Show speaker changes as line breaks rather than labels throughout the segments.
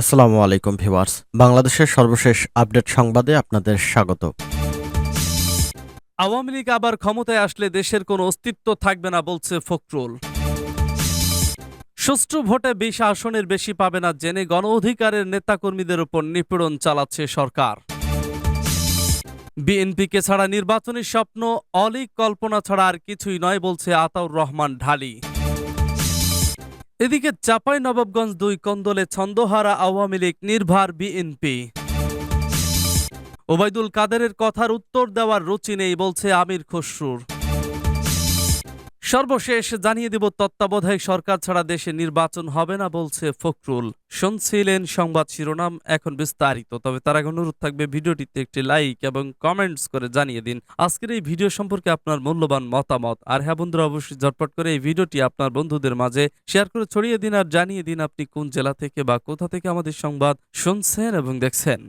আসসালামু আলাইকুম ভিউয়ার্স। বাংলাদেশের সর্বশেষ আপডেট সংবাদে আপনাদের স্বাগত।
আওয়ামী লীগ আবার ক্ষমতায় আসলে দেশের কোনো অস্তিত্ব থাকবে না বলছে ফখরুল। সুষ্ঠু ভোটে বিশ আসনের বেশি পাবে না জেনে গণ অধিকারের নেতাকর্মীদের উপর নিপীড়ন চালাচ্ছে সরকার। বিএনপিকে ছাড়া নির্বাচনী স্বপ্ন, অলিক কল্পনা ছাড়া আর কিছুই নয় বলছে আতাউর রহমান ঢালি। এদিকে চাপাই নবাবগঞ্জ দুই কন্দলে ছন্দহারা আওয়ামী লীগ নির্ভার বিএনপি। ওবায়দুল কাদেরের কথার উত্তর দেওয়ার রুচি নেই, বলছে আমির খসরুর। সর্বশেষ জানিয়ে দেব, তত্ত্বাবধায়ক সরকার ছাড়া দেশে নির্বাচন হবে না বলছে ফখরুল। শুনছিলেন সংবাদ শিরোনাম, এখন বিস্তারিত। তবে তার আগে অনুরোধ থাকবে, ভিডিওটিতে একটি লাইক এবং কমেন্টস করে জানিয়ে দিন। আজকের এই ভিডিও সম্পর্কে আপনার মূল্যবান মতামত। আর হ্যাঁ বন্ধুরা, অবশ্যই ঝটপট করে এই ভিডিওটি আপনার বন্ধুদের মাঝে শেয়ার করে ছড়িয়ে দিন আর জানিয়ে দিন আপনি কোন জেলা থেকে বা কোথা থেকে আমাদের সংবাদ শুনছেন এবং দেখছেন।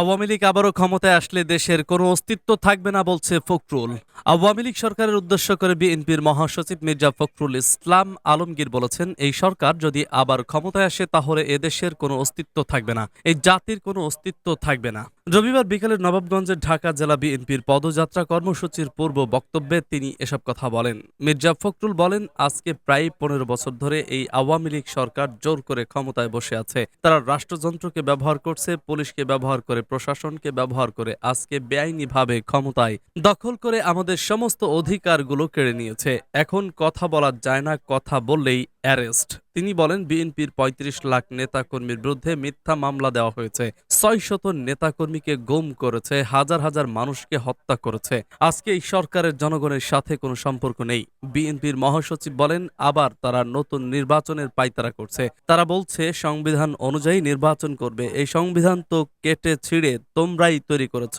আওয়ামী লীগ আবারও ক্ষমতায় আসলে দেশের কোনো অস্তিত্ব থাকবে না বলছে ফখরুল। আওয়ামী লীগ সরকারের উদ্দেশ্য করে বিএনপির মহাসচিব মির্জা ফখরুল ইসলাম আলমগীর বলেছেন, এই সরকার যদি আবার ক্ষমতায় আসে তাহলে এদেশের কোনো অস্তিত্ব থাকবে না, এই জাতির কোনো অস্তিত্ব থাকবে না। রবিবার বিকেলে নবাবগঞ্জের ঢাকা জেলা বিএনপির পদযাত্রা কর্মসূচির পূর্ব বক্তব্যে তিনি এসব কথা বলেন। মির্জা ফখরুল বলেন, আজকে প্রায় পনেরো বছর ধরে এই আওয়ামী লীগ সরকার জোর করে ক্ষমতায় বসে আছে। তারা রাষ্ট্রযন্ত্রকে ব্যবহার করছে, পুলিশকে ব্যবহার করে, প্রশাসনকে ব্যবহার করে আজকে বেআইনিভাবে ক্ষমতায় দখল করে আমাদের সমস্ত অধিকারগুলো কেড়ে নিয়েছে। এখন কথা বলা যায় না, কথা বললেই অ্যারেস্ট। তিনি বলেন, বিএনপির ৩৫ লাখ নেতাকর্মীর বিরুদ্ধে মিথ্যা মামলা দেওয়া হয়েছে। ছয় শত নেতাকর্মীকে গুম করেছে, হাজার হাজার মানুষকে হত্যা করেছে। আজকে এই সরকারের জনগণের সাথে কোনো সম্পর্ক নেই। বিএনপির মহাসচিব বলেন, আবার তারা নতুন নির্বাচনের পাইতারা করছে। তারা বলছে, সংবিধান অনুযায়ী নির্বাচন করবে। এই সংবিধান তো কেটে ছিঁড়ে তোমরাই তৈরি করেছ।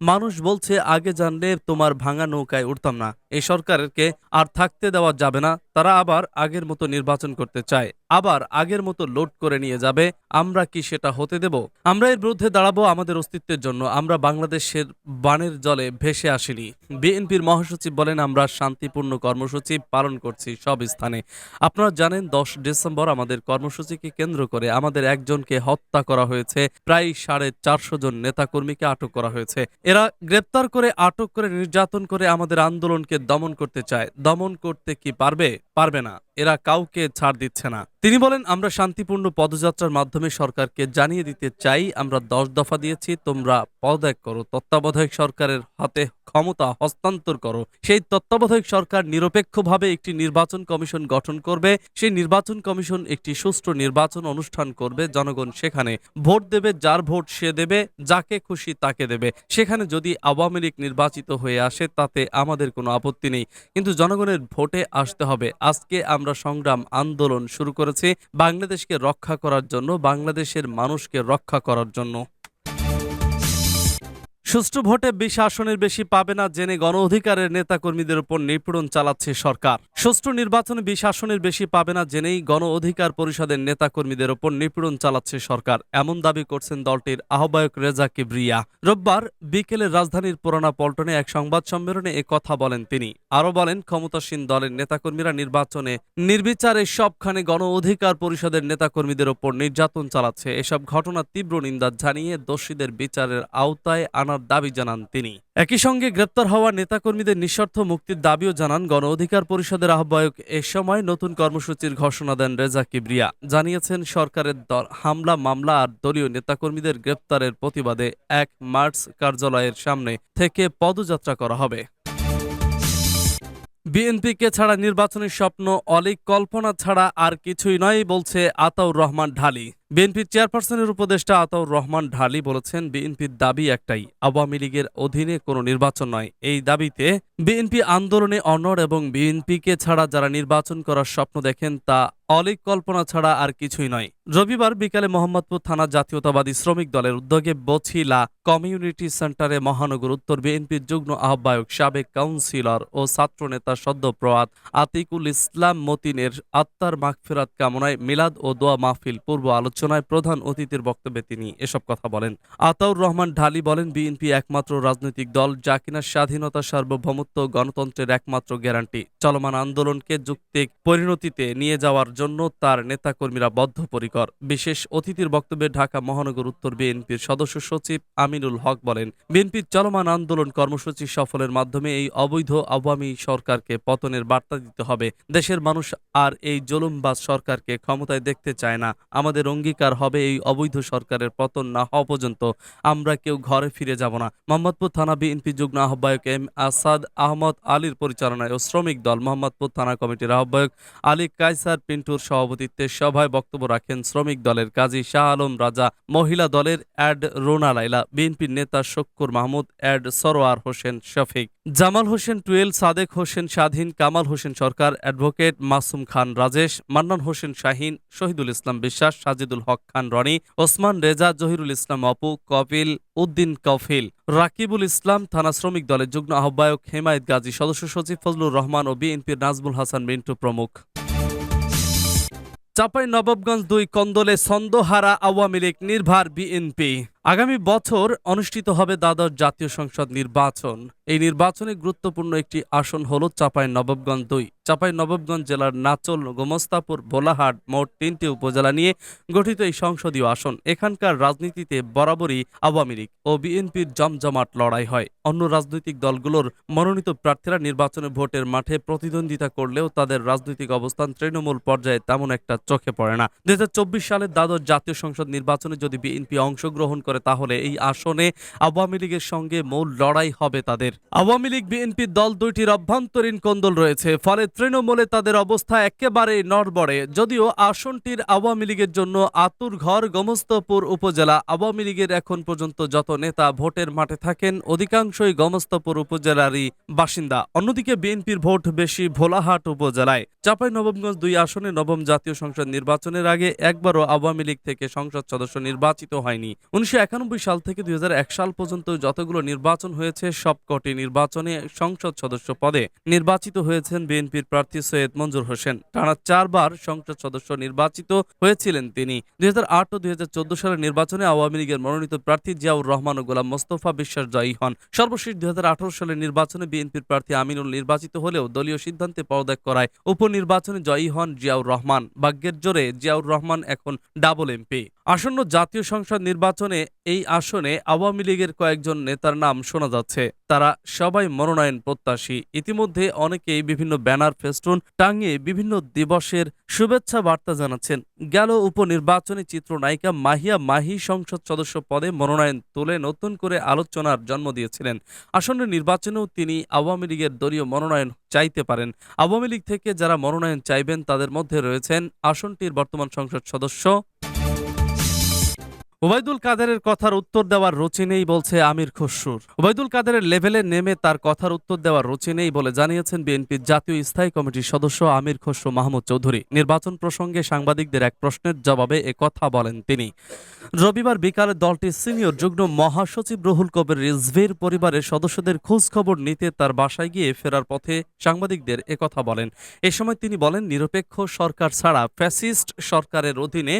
মানুষ বলছে, আগে জানলে তোমার ভাঙা নৌকায় উঠতাম না। এই সরকারকে আর থাকতে দেওয়া যাবে না। তারা আবার আগের মতো নির্বাচন করতে চায়। আবার আগের মতো লোড করে নিয়ে যাবে, আমরা কি সেটা হতে দেব? আমরা এর বিরুদ্ধে দাঁড়াবো আমাদের অস্তিত্বের জন্য, আমরা বাংলাদেশের বানের জলে ভেসে আসিনি। বিএনপির মহাসচিব বলেন, আমরা শান্তিপূর্ণ কর্মসূচি পালন করছি সব স্থানে। আপনারা জানেন, দশ ডিসেম্বর আমাদের কর্মসূচিকে কেন্দ্র করে আমাদের একজনকে হত্যা করা হয়েছে, প্রায় সাড়ে চারশো জন নেতাকর্মীকে আটক করা হয়েছে। এরা গ্রেপ্তার করে, আটক করে, নির্যাতন করে আমাদের আন্দোলনকে দমন করতে চায়। দমন করতে কি পারবে? পারবে না। এরা কাউকে ছাড় দিচ্ছে না। তিনি বলেন, আমরা শান্তিপূর্ণ পদযাত্রার মাধ্যমে সরকারকে জানিয়ে দিতে চাই, আমরা দশ দফা দিয়েছি, তোমরা পদত্যাগ করো, তত্ত্বাবধায়ক সরকারের হাতে ক্ষমতা হস্তান্তর করো। সেই তত্ত্বাবধায়ক সরকার নিরপেক্ষভাবে একটি নির্বাচন কমিশন গঠন করবে, সেই নির্বাচন কমিশন একটি সুষ্ঠু নির্বাচন অনুষ্ঠান করবে, জনগণ সেখানে ভোট দেবে, যার ভোট সে দেবে, যাকে খুশি তাকে দেবে। সেখানে যদি আওয়ামী লীগ নির্বাচিত হয়ে আসে, তাতে আমাদের কোনো আপত্তি নেই। কিন্তু জনগণের ভোটে আসতে হবে। আজকে আমরা সংগ্রাম, আন্দোলন শুরু করেছি বাংলাদেশকে রক্ষা করার জন্য বাংলাদেশের মানুষকে রক্ষা করার জন্য। সুষ্ঠু ভোটে বিশ আসনের বেশি পাবে না জেনে গণ অধিকারের নেতাকর্মীদের উপর নিপীড়ন চালাচ্ছে সরকার। সুষ্ঠু নির্বাচনে বিশ আসনের বেশি পাবে না জেনেই গণ অধিকার পরিষদের নেতাকর্মীদের উপর নিপীড়ন চালাচ্ছে সরকার, এমন দাবি করছেন দলটির আহ্বায়ক রেজা কিবরিয়া। রোববার বিকেলে রাজধানীর পুরানা পল্টনে এক সংবাদ সম্মেলনে এ কথা বলেন তিনি। আরও বলেন, ক্ষমতাসীন দলের নেতাকর্মীরা নির্বাচনে নির্বিচারে সবখানে গণ অধিকার পরিষদের নেতাকর্মীদের ওপর নির্যাতন চালাচ্ছে। এসব ঘটনার তীব্র নিন্দা জানিয়ে দোষীদের বিচারের আওতায় আনার দাবি জানান তিনি। একই সঙ্গে গ্রেপ্তার হওয়া নেতাকর্মীদের নিঃশর্ত মুক্তির দাবিও জানান গণ অধিকার পরিষদের আহ্বায়ক এ সময় নতুন কর্মসূচির ঘোষণা দেন রেজা কিবরিয়া। জানিয়েছেন, সরকারের হামলা, মামলা আর দলীয় নেতাকর্মীদের গ্রেপ্তারের প্রতিবাদে এক মার্চ কার্যালয়ের সামনে থেকে পদযাত্রা করা হবে। বিএনপিকে ছাড়া নির্বাচনের স্বপ্ন অলিক কল্পনা ছাড়া আর কিছুই নয়, বলছে আতাউর রহমান ঢালি। বিএনপির চেয়ারপারসনের উপদেষ্টা আতাউর রহমান ঢালি বলেছেন, বিএনপির দাবি একটাই, আওয়ামী লীগের অধীনে কোনো নির্বাচন নয়। এই দাবিতে বিএনপি আন্দোলনে অনড় এবং বিএনপিকে ছাড়া যারা নির্বাচন করার স্বপ্ন দেখেন, তা অলিক কল্পনা ছাড়া আর কিছুই নয়। রবিবার বিকালে মোহাম্মদপুর থানা জাতীয়তাবাদী শ্রমিক দলের উদ্যোগে বছিলা কমিউনিটি সেন্টারে মহানগর উত্তর বিএনপির যুগ্ম আহ্বায়ক সাবেক কাউন্সিলর ও ছাত্রনেতা সদ্যপ্রয়াত আতিকুল ইসলাম মতিনের আত্মার মাগফেরাত কামনায় মিলাদ ও দোয়া মাহফিল পূর্ব আলোচনা আলোচনায় প্রধান অতিথির বক্তব্যে তিনি এসব কথা বলেন। আতাউর রহমান ঢালি বলেন, বিএনপি একমাত্র রাজনৈতিক দল যা কিনা স্বাধীনতা, সার্বভৌমত্ব, গণতন্ত্রের একমাত্র গ্যারান্টি। চলমান আন্দোলনকে যুক্তিক পরিণতিতে নিয়ে যাওয়ার জন্য তার নেতাকর্মীরা বদ্ধপরিকর। বিশেষ অতিথির বক্তব্যে ঢাকা মহানগর উত্তর বিএনপির সদস্য সচিব আমিনুল হক বলেন, বিএনপির চলমান আন্দোলন কর্মসূচি সফলের মাধ্যমে এই অবৈধ আওয়ামী সরকারকে পতনের বার্তা দিতে হবে। দেশের মানুষ আর এই জুলুমবাজ সরকারকে ক্ষমতায় দেখতে চায় না। আমাদের অঙ্গীকার হবে এই অবৈধ সরকারের পতন না হওয়া পর্যন্ত আমরা কেউ ঘরে ফিরে যাব না। মোহাম্মদপুর থানা বিএনপি যুগ্ম আহ্বায়ক এম আসাদ আহমদ আলীর পরিচালনায় ও শ্রমিক দল মোহাম্মদপুর থানা কমিটির আহ্বায়ক আলী কায়সার পিন্টুর সভাপতিত্বে সভায় বক্তব্য রাখেন শ্রমিক দলের কাজী শাহ আলম রাজা, মহিলা দলের অ্যাড রোনা লাইলা বিএনপির নেতা শক্কুর মাহমুদ, অ্যাড সরোয়ার হোসেন শফিক, জামাল হোসেন টুয়েল, সাদেক হোসেন স্বাধীন, কামাল হোসেন সরকার, অ্যাডভোকেট মাসুম খান রাজেশ, মান্নান হোসেন শাহিন, শহীদুল ইসলাম বিশ্বাস, সাজিদুল হক খান, রনি ওসমান, রেজা জহিরুল ইসলাম, অপু কপিল, উদ্দিন কফিল, রাকিবুল ইসলাম, থানা শ্রমিক দলের যুগ্ম আহ্বায়ক হেমায়েত গাজী, সদস্য সচিব ফজলুর রহমান ও বিএনপির নাজমুল হাসান মিন্টু প্রমুখ। চাপাই নবাবগঞ্জ দুই কন্দলে ছন্দহারা আওয়ামী লীগ নির্ভার বিএনপি। আগামী বছর অনুষ্ঠিত হবে দ্বাদশ জাতীয় সংসদ নির্বাচন। এই নির্বাচনে গুরুত্বপূর্ণ একটি আসন হল চাপাই নবাবগঞ্জ দুই। চাপাই নবাবগঞ্জ জেলার নাচল, গোমস্তাপুর, ভোলাহাট মোট তিনটি উপজেলা নিয়ে গঠিত এই সংসদীয় আসন। এখানকার রাজনীতিতে বরাবরই আওয়ামী লীগ ও বিএনপির জমজমাট লড়াই হয়। অন্য রাজনৈতিক দলগুলোর মনোনীত প্রার্থীরা নির্বাচনে ভোটের মাঠে প্রতিদ্বন্দ্বিতা করলেও তাদের রাজনৈতিক অবস্থান তৃণমূল পর্যায়ে তেমন একটা চোখে পড়ে না। দুই সালের দ্বাদশ জাতীয় সংসদ নির্বাচনে যদি বিএনপি অংশগ্রহণ করে, তাহলে এই আসনে আওয়ামী লীগের সঙ্গে মূল লড়াই হবে তাদের। আওয়ামী লীগ বিএনপির দল দুইটির অভ্যন্তরীণ কোন্দল রয়েছে, ফলে তৃণমূলে তাদের অবস্থা একেবারে নড়বড়ে। যদিও আসনটির আওয়ামী লীগের জন্য আতুর ঘর, গমস্তপুর উপজেলা, আওয়ামী লীগের এখন পর্যন্ত যত নেতা ভোটের মাঠে থাকেন, অধিকাংশই গমস্তপুর উপজেলারই বাসিন্দা। অন্যদিকে বিএনপির ভোট বেশি ভোলাহাট উপজেলায়। চাপাই নবমগঞ্জ দুই আসনে নবম জাতীয় সংসদ নির্বাচনের আগে একবারও আওয়ামী লীগ থেকে সংসদ সদস্য নির্বাচিত হয়নি। উনিশশো একানব্বই সাল থেকে দু হাজার এক সাল পর্যন্ত যতগুলো নির্বাচন হয়েছে, সবকটি নির্বাচনে সংসদ সদস্য পদে নির্বাচিত হয়েছেন বিএনপির প্রার্থী সৈয়দ মঞ্জুর হোসেন। টানা চারবার সংসদ সদস্য নির্বাচিত হয়েছিলেন তিনি। দুই ও দুই সালের নির্বাচনে আওয়ামী লীগের মনোনীত প্রার্থী জিয়াউর রহমান ও গোলাম মোস্তফা বিশ্বাস জয়ী হন। সর্বশেষ দুই হাজার আঠারো সালের নির্বাচনে বিএনপির প্রার্থী আমিনুল নির্বাচিত হলেও দলীয় সিদ্ধান্তে পদত্যাগ করায় উপনির্বাচনে জয়ী হন জিয়াউর রহমান। ভাগ্যের জোরে জিয়াউর রহমান এখন ডাবল এমপি। আসন্ন জাতীয় সংসদ নির্বাচনে এই আসনে আওয়ামী লীগের কয়েকজন নেতার নাম শোনা যাচ্ছে। তারা সবাই মনোনয়ন প্রত্যাশী। ইতিমধ্যে অনেকেই বিভিন্ন ব্যানার ফেস্টুন টাঙিয়ে বিভিন্ন দিবসের শুভেচ্ছা বার্তা জানাচ্ছেন। গেল উপনির্বাচনী চিত্রনায়িকা মাহিয়া মাহি সংসদ সদস্য পদে মনোনয়ন তুলে নতুন করে আলোচনার জন্ম দিয়েছিলেন। আসন্ন নির্বাচনেও তিনি আওয়ামী লীগের দলীয় মনোনয়ন চাইতে পারেন। আওয়ামী লীগ থেকে যারা মনোনয়ন চাইবেন, তাদের মধ্যে রয়েছেন আসনটির বর্তমান সংসদ সদস্য ওবায়দুল কাদেরের কথার উত্তর দেওয়ার রুচি নেই বলছে আমির খসরুর। ওবায়দুল কাদেরের লেভেলে নেমে তার কথার উত্তর দেওয়ার রুচি নেই বলে জানিয়েছেন বিএনপির জাতীয় স্থায়ী কমিটির সদস্য আমির খসরু মাহমুদ চৌধুরী। নির্বাচন প্রসঙ্গে সাংবাদিকদের এক প্রশ্নের জবাবে এ কথা বলেন তিনি। রবিবার বিকালে দলটির সিনিয়র যুগ্ম মহাসচিব রুহুল কবির রিজভির পরিবারের সদস্যদের খোঁজ খবর নিতে তার বাসায় গিয়ে ফেরার পথে সাংবাদিকদের একথা বলেন। এ সময় তিনি বলেন, নিরপেক্ষ সরকার ছাড়া ফ্যাসিস্ট সরকারের অধীনে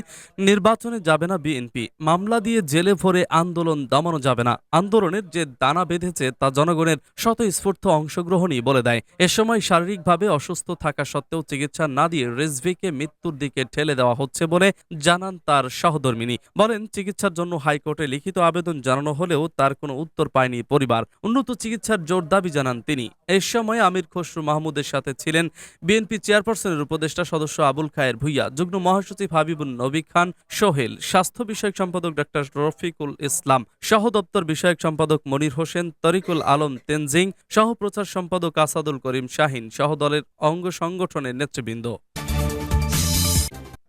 নির্বাচনে যাবে না বিএনপি। মামলা দিয়ে জেলে ভরে আন্দোলন দমানো যাবে না। আন্দোলনের যে দানা বেঁধেছে তা জনগণের স্বতঃস্ফূর্ত অংশগ্রহণই বলে দেয়। এ সময় শারীরিকভাবে অসুস্থ থাকা সত্ত্বেও চিকিৎসা না দিয়ে রেজভিকে মৃত্যুর দিকে ঠেলে দেওয়া হচ্ছে বলে জানান তার সহধর্মিনী। বলেন, চিকিৎসার জন্য হাইকোর্টে লিখিত আবেদন জানানো হলেও তার কোনো উত্তর পায়নি পরিবার। উন্নত চিকিৎসার জোর দাবি জানান তিনি। এ সময় আমির খসরু মাহমুদের সাথে ছিলেন বিএনপি চেয়ারপারসনের উপদেষ্টা সদস্য আবুল খায়ের ভুইয়া, যুগ্ম মহাসচিব হাবিবুল নবী খান সোহেল, স্বাস্থ্য বিষয়ক সম্পাদক ডক্টর রফিকুল ইসলাম, সহ দপ্তর বিষয়ক সম্পাদক মনির হোসেন, তরিকুল আলম তেনজিং, সহ প্রচার সম্পাদক আসাদুল করিম শাহিন, সহ দলের অঙ্গ সংগঠনের নেতৃবৃন্দ।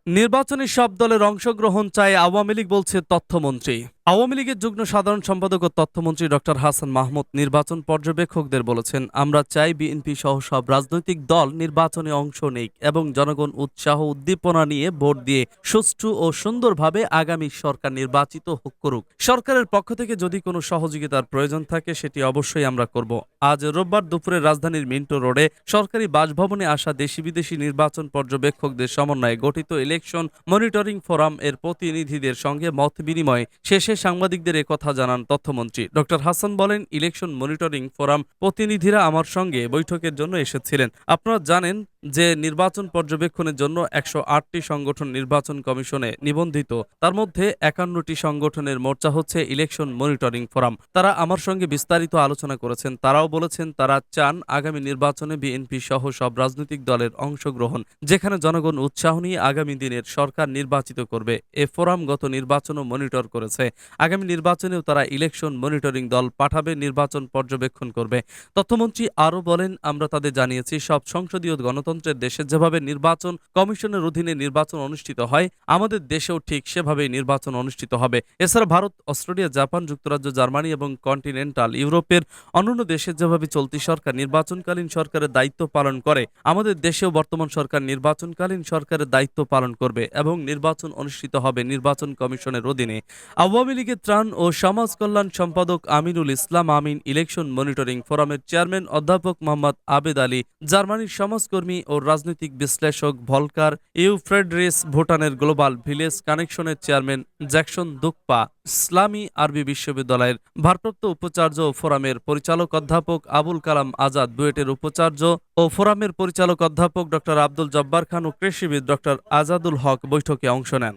নির্বাচনী সব দলের অংশগ্রহণ চায় আওয়ামী লীগ বলছে তথ্যমন্ত্রী। আওয়ামী লীগের যুগ্ম সাধারণ সম্পাদক ও তথ্যমন্ত্রী ডক্টর হাসান মাহমুদ নির্বাচন পর্যবেক্ষকদের বলেছেন, আমরা চাই বিএনপি সহ সব রাজনৈতিক দল নির্বাচনে অংশ নেই এবং জনগণ উৎসাহ উদ্দীপনা নিয়ে ভোট দিয়ে সুষ্ঠু ও সুন্দরভাবে আগামী সরকার নির্বাচিত করুক। সরকারের পক্ষ থেকে যদি কোনো সহযোগিতার প্রয়োজন থাকে, সেটি অবশ্যই আমরা করব। আজ রোববার দুপুরে রাজধানীর মিন্টো রোডে সরকারি বাসভবনে আসা দেশি বিদেশি নির্বাচন পর্যবেক্ষকদের সমন্বয়ে গঠিত ইলেকশন মনিটরিং ফোরাম এর প্রতিনিধিদের সঙ্গে মত বিনিময় শেষে সাংবাদিকদের কথা জানান তথ্যমন্ত্রী। ড হাসান বলেন, ইলেকশন মনিটরিং ফোরাম প্রতিনিধিরা আমার সঙ্গে বৈঠকের জন্য এসেছিলেন। আপনারা জানেন যে নির্বাচন পর্যবেক্ষণের জন্য একশো আটটি সংগঠন নির্বাচন কমিশনে নিবন্ধিত, তার মধ্যে একান্নটি সংগঠনের মোর্চা হচ্ছে ইলেকশন মনিটরিং ফোরাম। তারা আমার সঙ্গে বিস্তারিত আলোচনা করেছেন। তারাও বলেছেন তারা চান আগামী নির্বাচনে বিএনপি সহ সব রাজনৈতিক দলের অংশগ্রহণ, যেখানে জনগণ উৎসাহ নিয়ে আগামী দিনের সরকার নির্বাচিত করবে। এ ফোরাম গত নির্বাচনও মনিটর করেছে। আগামী নির্বাচনেও তারা ইলেকশন মনিটরিং দল পাঠাবে, নির্বাচন পর্যবেক্ষণ করবে। তথ্যমন্ত্রী আরও বলেন, আমরা তাদের জানিয়েছি, সব সংসদীয় গণতন্ত্রের দেশে যেভাবে নির্বাচন কমিশনের অধীনে নির্বাচন অনুষ্ঠিত হয়, আমাদের দেশেও ঠিক সেভাবেই নির্বাচন অনুষ্ঠিত হবে। এছাড়া ভারত, অস্ট্রেলিয়া, জাপান, যুক্তরাজ্য, জার্মানি এবং কন্টিনেন্টাল ইউরোপের অন্যান্য দেশে যেভাবে চলতি সরকার নির্বাচনকালীন সরকারের দায়িত্ব পালন করে, আমাদের দেশেও বর্তমান সরকার নির্বাচনকালীন সরকারের দায়িত্ব পালন করবে এবং নির্বাচন অনুষ্ঠিত হবে নির্বাচন কমিশনের অধীনে। আওয়ামী লীগের ত্রাণ ও সমাজ কল্যাণ সম্পাদক আমিনুল ইসলাম আমিন ইলেকশন মনিটরিং ফোরামের চেয়ারম্যান অধ্যাপক মোহাম্মদ আবেদ আলী, জার্মানির সমাজকর্মী ও রাজনৈতিক বিশ্লেষক ভলকার ইউফ্রেডরিস ভুটানের গ্লোবাল ভিলেজ কানেকশনের চেয়ারম্যান জ্যাকসন দুকপা ইসলামী আরবি বিশ্ববিদ্যালয়ের ভারপ্রাপ্ত উপাচার্য ও ফোরামের পরিচালক অধ্যাপক আবুল কালাম আজাদ বুয়েটের উপাচার্য ও ফোরামের পরিচালক অধ্যাপক ডক্টর আব্দুল জব্বার খান ও কৃষিবিদ ডক্টর আজাদুল হক বৈঠকে অংশ নেন।